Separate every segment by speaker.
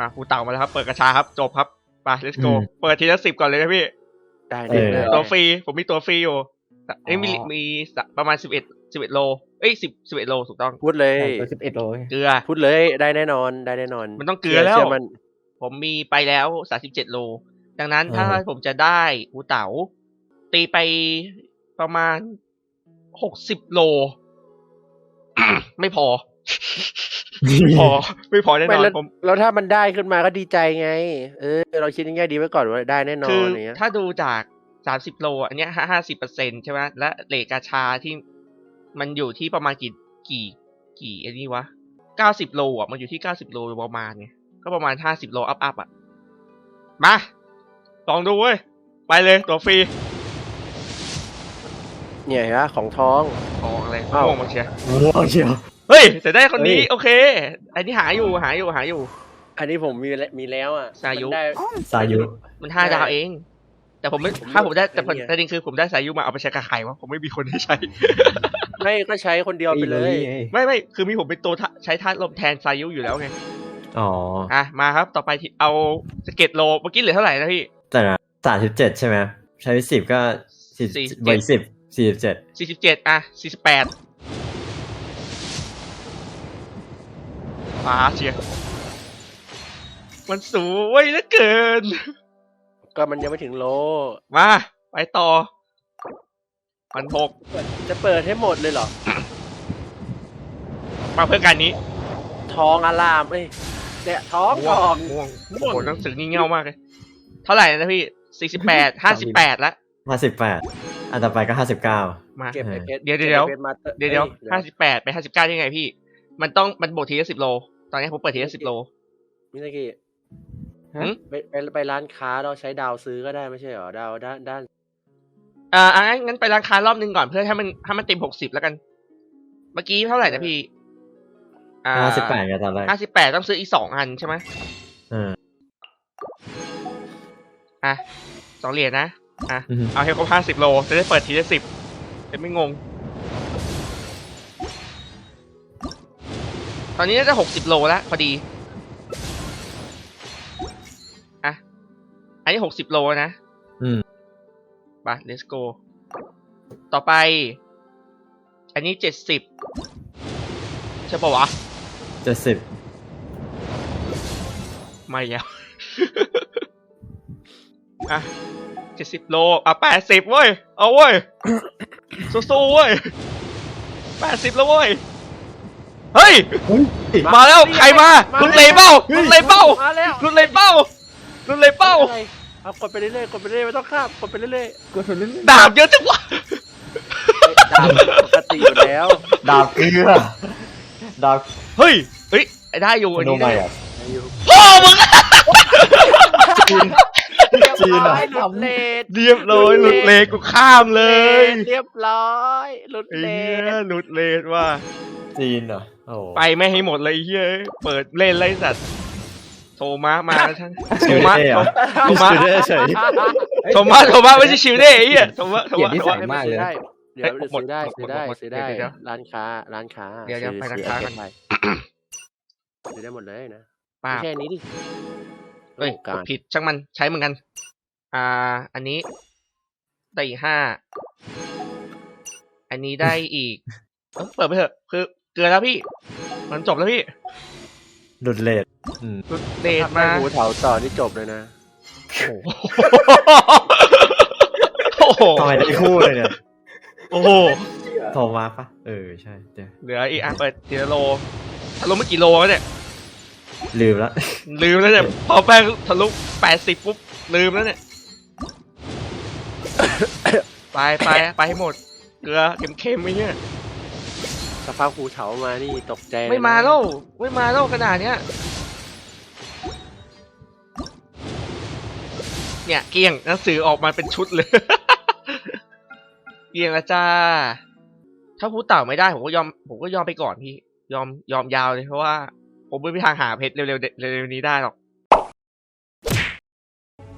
Speaker 1: มาหูเต่ามาแล้วครับ เปิดกระชาครับ จบครับไป let's go
Speaker 2: อืม
Speaker 1: เปิดทีละสิบก่อนเลยนะพี่
Speaker 3: ได้
Speaker 2: เออ
Speaker 3: ได้
Speaker 1: ตัวฟรี ผมมีตัวฟรีอยู่เอ้ยมี
Speaker 3: อ๋อ
Speaker 1: มีประมาณสิบเอ็ดสิบเอ็ดโล เอ้ยสิบสิบเอ็ดโลถูกต้อง
Speaker 3: พูดเลย
Speaker 2: สิบเอ็ดโล
Speaker 1: เกลือ
Speaker 3: พูดเลยได้แน่นอนได้แน่นอน
Speaker 1: มันต้องเกลือแล้ว
Speaker 3: ชื่มัน
Speaker 1: ผมมีไปแล้วสาสิบเจ็ดโล ดังนั้นถ้า
Speaker 2: อ่า
Speaker 1: ผมจะได้หูเต๋าตีไปประมาณหกสิบโล ไม่พอไม่ พอไม่พอแน่น
Speaker 3: ไม่
Speaker 1: อน
Speaker 3: แล้ว
Speaker 1: ผม
Speaker 3: แล้วถ้ามันได้ขึ้นมาก็ดีใจไง เออ เราคิดง่ายๆดีไว้ก่อนว่าได้แน่นอ
Speaker 1: คื
Speaker 3: น
Speaker 1: อ
Speaker 3: อย่างเงี้ย
Speaker 1: ถ้าดูจากสามสิบโล อันเนี้ยห้าสิบเปอร์เซ็นใช่ไหมและเลทกาชาที่มันอยู่ที่ประมาณกี่กี่ กี่อันนี้วะเก้าสิบโลอะมันอยู่ที่เก้าสิบโลประมาณเนี่ยก็ประมาณห้าสิบโลอัพอัพอะ มาลองดูเว้ย ไปเลยตัวฟรี
Speaker 3: เนี่ยเห็นปะของท้อง
Speaker 1: ทองอะไร
Speaker 3: อ้าว
Speaker 1: ม่วงมาเชียร์
Speaker 2: ม่วงเชียว
Speaker 1: เฮ้ยแต่ได้คนนี้
Speaker 2: เฮ้ย
Speaker 1: โอเค อันนี้หาอยู่หาอยู่หาอยู่
Speaker 3: อันนี้ผมมีแล้วมีแล้วอะ
Speaker 1: สายุ
Speaker 3: มันได้
Speaker 2: สายุ
Speaker 1: มันห้า
Speaker 3: ใช่
Speaker 1: ดาวเอง แต่ผมไม่
Speaker 3: ผม
Speaker 1: ถ้าผมได้แต่
Speaker 3: เป็นไง
Speaker 1: ประเด็นคือผมได้สายุมาเอาไปใช้กับใครวะผมไม่มีคนให้ใช้
Speaker 3: ไม่ก็ใช้คนเดียวไปเลย
Speaker 2: ไง
Speaker 1: ไม่ไม่คือมีผมเป็นตัวทะใช้ธาตุลมแทนสายุอยู่แล้วไง
Speaker 2: อ๋อ
Speaker 1: อะมาครับต่อไปที่เอาสเก็ตโลเมื่อกี้เหลือเท่าไหร่นะพี่
Speaker 2: แต่นะสามสิบเจ็ดใช่ไหมใช้สิบก็สี่
Speaker 1: 47
Speaker 2: ใบสิบสี่สิบเจ็ด
Speaker 1: สี่สิบเจ็ดอะสี่สิบแปด มาเชียร์มันสวยเหลือเกิน
Speaker 3: ก็มันยังไม่ถึงโล
Speaker 1: มา ไปต่อพันหก
Speaker 3: จะเปิดให้หมดเลยเหรอ
Speaker 1: มาเพื่อการนี้
Speaker 3: ท้องอารามเอ้ยเนี่ยท้องทอง
Speaker 1: ม่วงโอ้โหหนังสืองี่เง่ามากเลย เท่าไหร่นะพี่สี่สิบแปดห้าสิบแปดละ
Speaker 2: ห้าสิบแปดอันต่อไปก็ห้าสิบเก้า
Speaker 1: มา
Speaker 3: เก็บไอเพชร
Speaker 1: เดี๋ยวเดี๋ยว
Speaker 3: ก็บไอ้พชรมาตอร์
Speaker 1: เดี๋ยวเดี๋ยว
Speaker 3: อ้
Speaker 1: ห้าสิบแปดไปห้าสิบเก้ายังไงพี่ มันต้องมันบวกทีละสิบโล ตอนนี้ผมเปิดทีละสิบโล
Speaker 3: มินากิ
Speaker 1: หืม
Speaker 3: ไปไปไปร้านค้าเราใช้ดาวซื้อก็ได้ไม่ใช่เหรอดาวด้านด้าน
Speaker 1: อ่าอะงั้นงั้นไปร้านค้ารอบนึงก่อนเพื่อให้มันให้มันเต็มหกสิบแล้วกัน เมื่อกี้เท่าไหร่นะพี่อ่า
Speaker 2: ห้าสิบแปดไงตอนแรก
Speaker 1: ห้าสิบแปดต้องซื้ออีกสองอันใช่ไหม
Speaker 2: เออ
Speaker 1: อะสองเหรียญนะอะ
Speaker 2: อือฮึ
Speaker 1: เอาให้ครบห้าสิบโลจะได้เปิดทีละสิบจะไม่งง อนนี้น่าจะหกสิบโลแล้วพอดีอะอันนี้หกสิบโลนะ
Speaker 2: อืม
Speaker 1: ไป let's go ต่อไป อันนี้เจ็ดสิบใช่ปะวะ
Speaker 2: เจ็ดสิบ
Speaker 1: ไม่แล้วอะเจ็ดสิบโลอะแปดสิบเว้ย เอาเว้ย สู้ๆเว้ยแปดสิบแล้วเว้ย เฮ้ย มาแล้วใครมา
Speaker 3: มา
Speaker 1: ลุนเลยเป้าลุนเลยเป้า
Speaker 3: มาแล้ว
Speaker 1: ลุนเลยเป้าลุนเลยเป้า
Speaker 3: อะไรเอากดไปเรื่อยๆกดไปเรื่อยๆไม่ต้องข้ามกดไปเรื่อย
Speaker 2: กดเล่น
Speaker 1: ดาบเยอะจังวะ
Speaker 3: ๆดาวปกติอยู่แล้ว
Speaker 2: ดาบเกลือดาบ
Speaker 1: เฮ้ยเฮ้ยได้อยู่อัน
Speaker 2: โน
Speaker 1: นี้
Speaker 2: ไม
Speaker 1: ได้
Speaker 2: อะ
Speaker 1: พ่อมึง
Speaker 2: จีนเหรอ
Speaker 3: เรียบร้อยหลุดเลท
Speaker 1: เรียบร้อยหลุดเลนกูข้ามเลย
Speaker 3: เรียบร้อยหลุด
Speaker 1: ไอ้
Speaker 3: เล
Speaker 1: เหี้ย
Speaker 3: ท
Speaker 1: หลุดเลนว่ะ
Speaker 2: จีนเหรอโอ้
Speaker 1: ไปไม่ให้หมดเลยไอ้เฮ้ยเปิดเล่นไรสัตว์โทมามาแล้วช่างโท
Speaker 2: ชิว
Speaker 1: มา
Speaker 2: เด้เหรอ
Speaker 1: โทมา
Speaker 2: ชิวเด้เฉย
Speaker 1: โทมาโทมาไม่ใช่ชิวเด้ไอ้เหี้ยโทมาโทมา
Speaker 2: เกลียดนิ
Speaker 1: โท
Speaker 2: สั
Speaker 1: มาย
Speaker 2: มากเลย
Speaker 3: ได้เดี๋ยว
Speaker 1: เฮ้ย
Speaker 3: เดี๋ยวซื้อได้
Speaker 1: หมด
Speaker 3: ซื้อได้
Speaker 1: หมดหมด
Speaker 3: ซื้อได้
Speaker 1: เดี๋ยวเดี๋ยว
Speaker 3: ร้านค้าร้านค้า
Speaker 1: เดี๋ยวเดี๋ยว
Speaker 3: ซื้อ
Speaker 1: ไปร้านค้าก่อน
Speaker 3: ซื้ไปซื้อได้หมดเลยนะ
Speaker 1: ป้า
Speaker 3: ไม่แค่นี้ดิ
Speaker 1: เฮ้ย
Speaker 3: โอ้
Speaker 1: ก
Speaker 3: กา
Speaker 1: ด
Speaker 3: ร
Speaker 1: ผิดช่างมันใช้เหมือนกัน อ่า อันนี้ได้อีกห้า อันนี้ได้อีก เอ้าเปิดไปเถอะ คือเกลือแล้วพี่ มันจบแล้วพี่
Speaker 2: หลุดเลทอืม
Speaker 1: รุดเดท
Speaker 3: ถ้า
Speaker 1: มา
Speaker 3: หูเถาต่อนี่จบเลยนะ
Speaker 1: โอ้โห
Speaker 2: ทำไมได้คู่เลยเนี่ย
Speaker 1: โอ้โห
Speaker 2: โทรมาปะเออ ใช่เดี๋ยว
Speaker 1: เหลืออีกอะเปิดทีละโลทะลุไม่กี่โลแล้วเนี่ย
Speaker 2: ลืมละ
Speaker 1: ลืมแล้วเนี่ยพอแป้งทะลุแปดสิบปุ๊บลืมแล้วเนี่ย ไปไปไปให้หมด เกลือเค็มๆไอ้เนี่ย
Speaker 3: สภาพหูเถามานี่ตกใจเลยนะ
Speaker 1: ไม่มาแล้วไม่มาแล้วขนาดเนี้ยเนี่ยเกลี้ยงหนังสือออกมาเป็นชุดเลย เกลี้ยงแล้วจ้า ถ้าพูดเต่าไม่ได้ผมก็ยอม ผมก็ยอมไปก่อนพี่ ยอมยอมยาวเลยเพราะว่า ผมไม่มีทางหาเพชรเร็วๆเร็วๆนี้ได้หรอก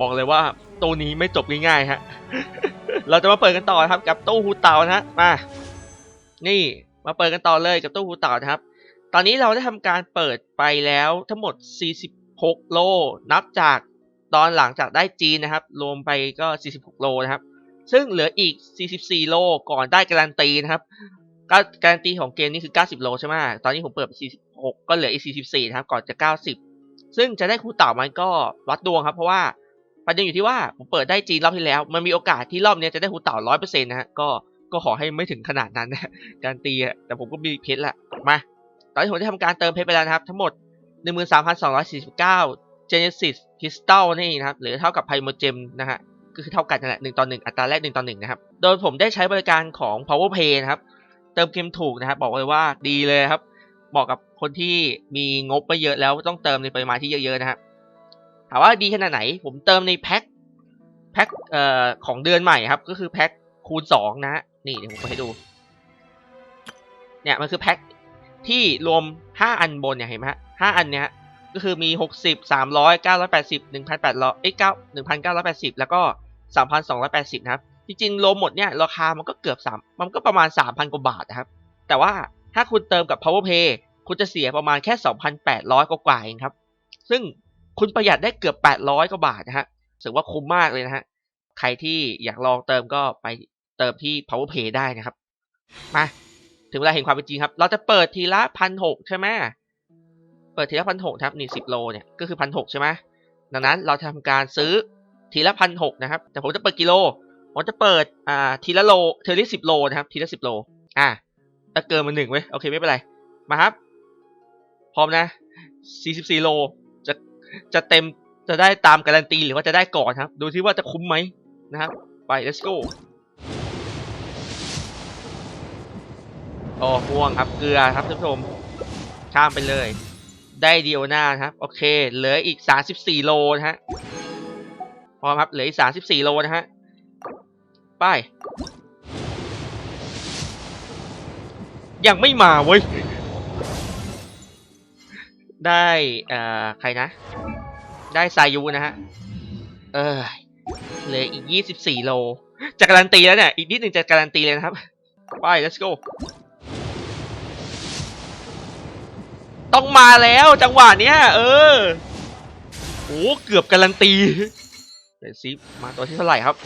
Speaker 1: บอกเลยว่าตู้นี้ไม่จบง่ายๆฮะ เราจะมาเปิดกันต่อครับกับตู้ฮูเต่านะฮะมา นี่มาเปิดกันต่อเลยกับตู้ฮูเต่านะครับ ตอนนี้เราได้ทำการเปิดไปแล้วทั้งหมด 46 โล นับจากตอนหลังจากได้จีนนะครับ รวมไปก็ 46 โลนะครับ ซึ่งเหลืออีก 44 โลก่อนได้การันตีนะครับ ก็การันตีของเกมนี้คือ 90 โลใช่ไหมตอนนี้ผมเปิดไป46 ก็เหลืออีก 44 นะครับ ก่อนจะ 90 ซึ่งจะได้คู่เต่ามันก็วัดดวงครับ เพราะว่าประเด็นอยู่ที่ว่าผมเปิดได้จีนรอบที่แล้ว มันมีโอกาสที่รอบนี้จะได้คู่เต่า 100%นะฮะ ก็ ก็ขอให้ไม่ถึงขนาดนั้นนะการตีอะแต่ผมก็มีเพชรละ มา ตอนนี้ผมได้ทำการเติมเพชรไปแล้วนะครับ ทั้งหมด 13,249 Genesis Crystal นี่นะครับ หรือเท่ากับ Primogem นะฮะ ก็คือเท่ากันนั่นแหละ1ต่อ1อัตราแรก1ต่อ1นะครับ โดยผมได้ใช้บริการของ Power Pay นะครับ เติมเกมถูกนะครับ บอกเลยว่าดีเลยครับเหมาะกับคนที่มีงบไปเยอะแล้วต้องเติมในปริมาณที่เยอะๆนะครับถามว่าดีขนาดไหน ผมเติมในแพ็คแพ็คเอ่อของเดือนใหม่ครับ ก็คือแพ็คคูณสองนะฮะนี่เดี๋ยวผมไปให้ดู เนี่ยมันคือแพ็คที่รวมห้าอันบนเนี่ยเห็นไหมฮะห้าอันเนี้ยก็คือมีหกสิบสามร้อยเก้าร้อยแปดสิบหนึ่งพันแปดร้อยเอ้ยเก้าหนึ่งพันเก้าร้อยแปดสิบแล้วก็สามพันสองร้อยแปดสิบนะครับ จริงๆรวมหมดเนี่ยราคามันก็เกือบสามมันก็ประมาณสามพันกว่าบาทนะครับ แต่ว่าถ้าคุณเติมกับ power pay คุณจะเสียประมาณแค่สองพันแปดร้อยกว่าๆเองครับ ซึ่งคุณประหยัดได้เกือบแปดร้อยกว่าบาทนะฮะถือว่าคุ้มมากเลยนะฮะใครที่อยากลองเติมก็ไปเติมที่ power pay ได้นะครับ มาถึงเวลาเห็นความเป็นจริงครับ เราจะเปิดทีละพันหกใช่ไหมเปิดทีละพันหกครับนี่สิบโลเนี่ยก็คือพันหกใช่ไหมดังนั้นเราทำการซื้อทีละพันหกนะครับ แต่ผมจะเปิดกิโล ผมจะเปิดอ่าทีละโลทีละสิบโลนะครับ ทีละสิบโล อะถ้าเกินมาหนึ่งไว้โอเคไม่เป็นไร มาครับ พร้อมนะสี่สิบสี่โลจะจะเต็มจะได้ตามการันตีหรือว่าจะได้ก่อนครับ ดูที่ว่าจะคุ้มไหมนะครับ ไป let's go โอ้ม่วงครับ เกลือครับท่านผู้ชม ข้ามไปเลย ได้เดียวหน้านครับ โอเค เหลืออีก 34 โลนะฮะ พร้อมครับ เหลืออีก 34 โลนะฮะ ไป ยังไม่มาเว้ย ได้เอ่อใครนะ ได้ซายูนะฮะ เออเหลืออีก 24 โลจะการันตีแล้วเนี่ย อีกนิดหนึ่งจะการันตีเลยนะครับ ไป let's go ต้องมาแล้วจังหวะเนี้ย เออโอ้เกือบการันตีเดี๋ยวซิมาตัวที่เท่าไหร่ครับ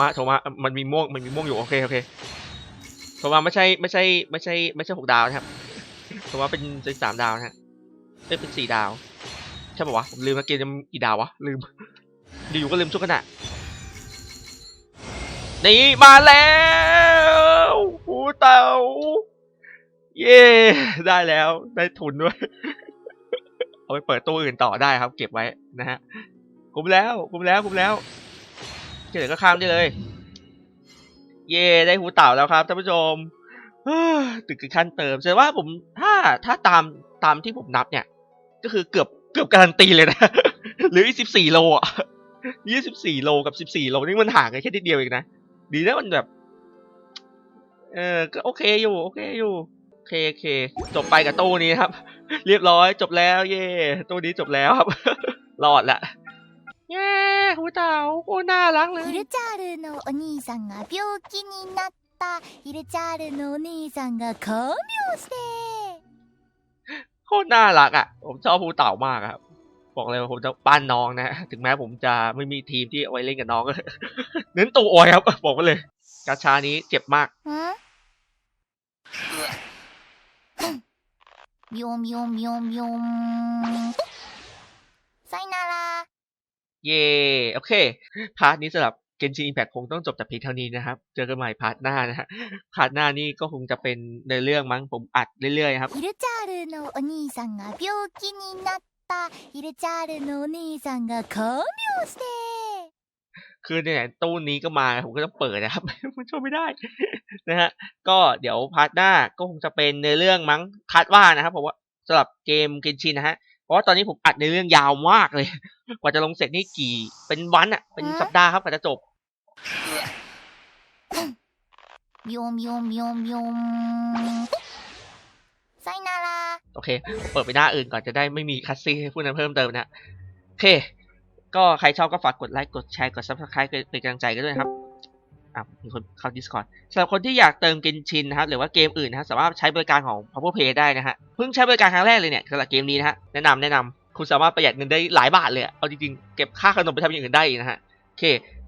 Speaker 1: มาโทมามันมีม่วงมันมีม่วงอยู่โอเคโอเคโทมาไม่ใช่ไม่ใช่ไม่ใช่ไม่ใช่หกดาวนะครับโทมาเป็นเป็นสามดาวนะฮะเอ้ยเป็นสี่ดาวใช่ป่าวะผมลืมว่าเกมจะกี่ดาววะลืมดีอยู่ก็ลืมชั่วขณะนี่มาแล้วหูเต่าเย้ได้แล้วได้ทุนด้วย เอาไปเปิดตู้อื่นต่อได้ครับ เก็บไว้นะฮะคุ้มแล้วคุ้มแล้วคุ้มแล้ว เดี๋ยก็ข้ามได้เลย เย่ได้หูเต่าแล้วครับท่านผู้ชมเฮ้อตึกขั้นเติมแสดงว่าผมถ้าถ้าตามตามที่ผมนับเนี่ย ก็คือเกือบเกือบการันตีเลยนะ หรืออีสิบสี่โลอะยี่สิบสี่โลกับสิบสี่โลนี่มันห่างกันแค่นิดเดียวเองนะ ดีนะมันแบบ เออก็โอเคอยู่ โอเคอยู่โอเคโอเค จบไปกับตู้นี้ครับ เรียบร้อยจบแล้ว เย่ตู้นี้จบแล้วครับ รอดละ เย้หูเต่าโอ้น่ารักเลย
Speaker 4: ヒルチャールのお兄さんが病気になったヒルチャールのお兄さんが看病して
Speaker 1: โคตรน่ารักอ่ะ ผมชอบภูเต่ามากอะครับ บอกเลยว่าผมจะปั้นน้องนะ ถึงแม้ผมจะไม่มีทีมที่เอาไว้เล่นกับน้อง ก็ เน้นตัวออยครับ บอกไปเลย กาชานี้เจ็บมาก
Speaker 4: んみょんみょんみょんみょんさよなら
Speaker 1: เย่โอเค พาร์ทนี้สำหรับเกนชินอิมแพคคงต้องจบแต่เพียงเท่านี้นะครับ เจอกันใหม่พาร์ทหน้านะฮะ พาร์ทหน้านี่ก็คงจะเป็นในเรื่องมั้งผมอัดเรื่อยๆครับ
Speaker 4: ヒルチャールのお兄さんが病気になったヒルチャールのお兄さんが看病して
Speaker 1: คือเนี่ยตู้นี้ก็มาผมก็ต้องเปิดนะครับ มันช่วยไม่ได้ นะฮะ ก็เดี๋ยวพาร์ทหน้าก็คงจะเป็นในเรื่องมั้งคาดว่านะครับผมว่าสำหรับเกมเกนชินนะฮะ เพราะตอนนี้ผมอัดในเรื่องยาวมากเลย กว่าจะลงเสร็จนี่กี่ เป็นวันอะเป็นสัปดาห์ครับกว่าจะจบ
Speaker 4: ยมยมยมยมไซนารา
Speaker 1: โอเค เปิดไปหน้าอื่นก่อนจะได้ไม่มีคัสซี่ให้พูดนั้นเพิ่มเติมนะ โอเค ก็ใครชอบก็ฝากกดไลค์ กดแชร์ กดซับสไคร b e เป็นกำลังใจกันด้วยครับ อ่ะมีคนเข้า Discord สำหรับคนที่อยากเติมเกนชินนะครับ หรือว่าเกมอื่นนะครับสามารถใช้บริการของ Power Play ได้นะฮะ เพิ่งใช้บริการครั้งแรกเลยเนี่ยสำหรับเกมนี้นะฮะ แนะนำแนะนำคุณสามารถประหยัดเงินได้หลายบาทเลยอะเอาจริงๆ เก็บค่าขนมไปทำอย่างอื่นได้อีกนะฮะ โอเค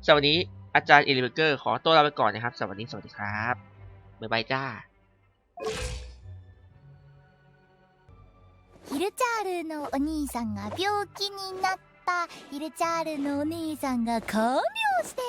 Speaker 1: สำหรับวันนี้อาจารย์เอลิเบเกอร์ขอตัวลาไปก่อนนะครับสำหรับวันนี้สวัสดีครับ บ๊ายบายจ้า
Speaker 4: ヒルチャールのお兄さんが病気になったヒルチャールのお兄さんが看病して